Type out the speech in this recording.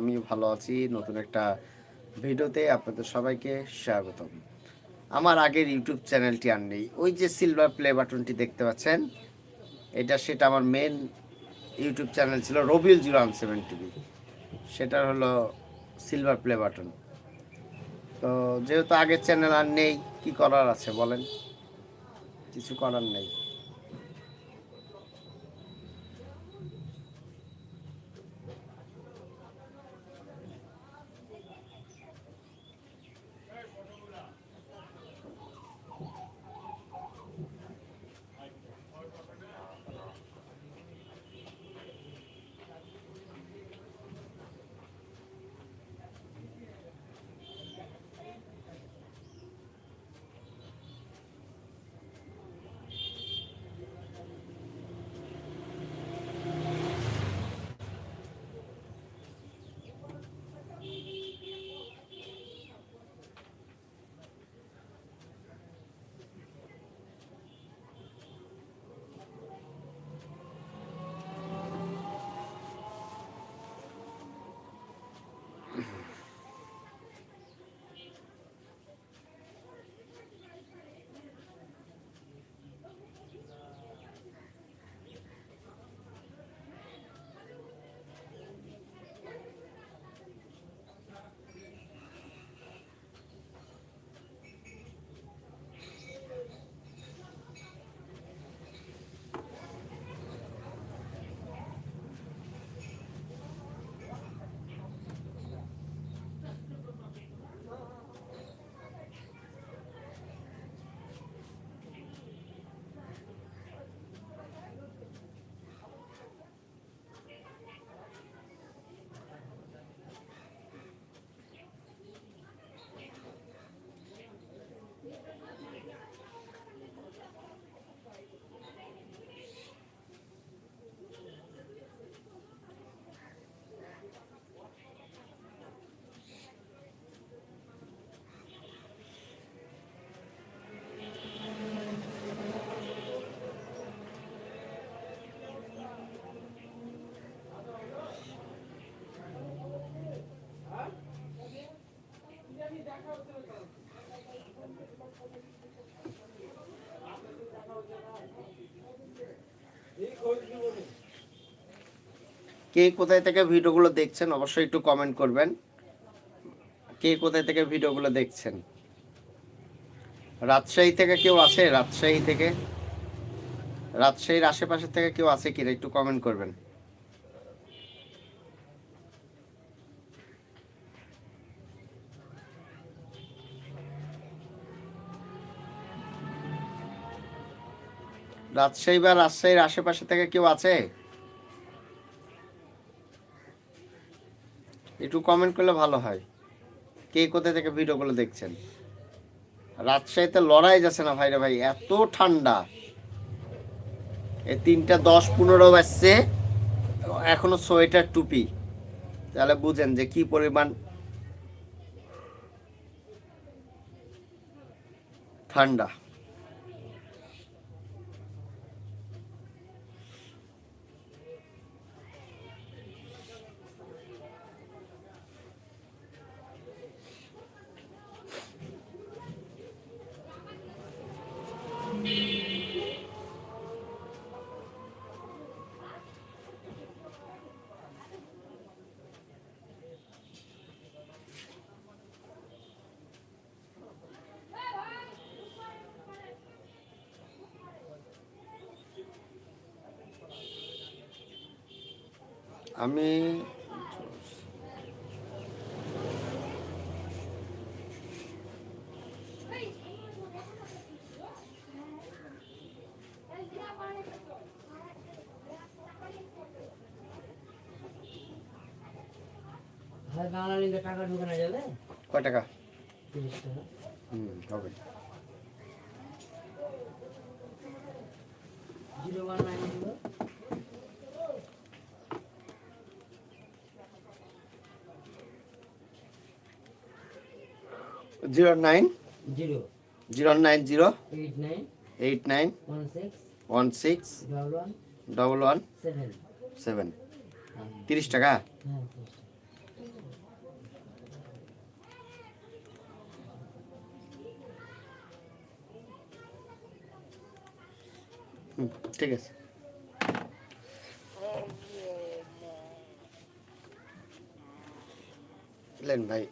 আমি ভালো আছি। নতুন একটা ভিডিওতে আপনাদের সবাইকে স্বাগতম। আমার আগের ইউটিউব চ্যানেলটি আর নেই। ওই যে সিলভার প্লে বাটনটি দেখতে পাচ্ছেন, এটা সেটা আমার মেন ইউটিউব চ্যানেল ছিল Rabiul zero one seven TV সেটার হলো সিলভার প্লে বাটন তো যেহেতু আগের চ্যানেল আর নেই, কি করার আছে বলেন? কিছু করার নেই। কে কোথায় থেকে ভিডিওগুলো দেখছেন, অবশ্যই একটু কমেন্ট করবেন। কে কোথায় থেকে ভিডিওগুলো দেখছেন? রাজশাহী থেকে কেউ আছে? রাজশাহী থেকে? রাজশাহীর আশেপাশে থেকে কেউ আছে কিনা একটু কমেন্ট করবেন। রাজশাহী বা রাজশাহীর আশেপাশে থেকে কেউ আছে? একটু কমেন্ট করলে ভালো হয়। কে কোথা থেকে ভিডিওগুলো দেখছেন? রাজশাহীতে লড়াই যাচ্ছে না ভাইরা ভাই, এত ঠান্ডা। এই তিনটা দশ পনেরো বাজছে, এখনও সোয়েটার টুপি। তাহলে বুঝেন যে কি পরিমাণ ঠান্ডা। আমি টাকা ঢুকানো যাবে কয় টাকা? তিরিশ টাকা। হুম হবে। Zero one nine zero nine? Zero. Zero nine zero? Eight nine? Eight nine? One six? One six? Double one? Double one? Seven. Seven. হ্যাঁ। তিরিশ টাকা? হ্যাঁ। ঠিক আছে। ভাই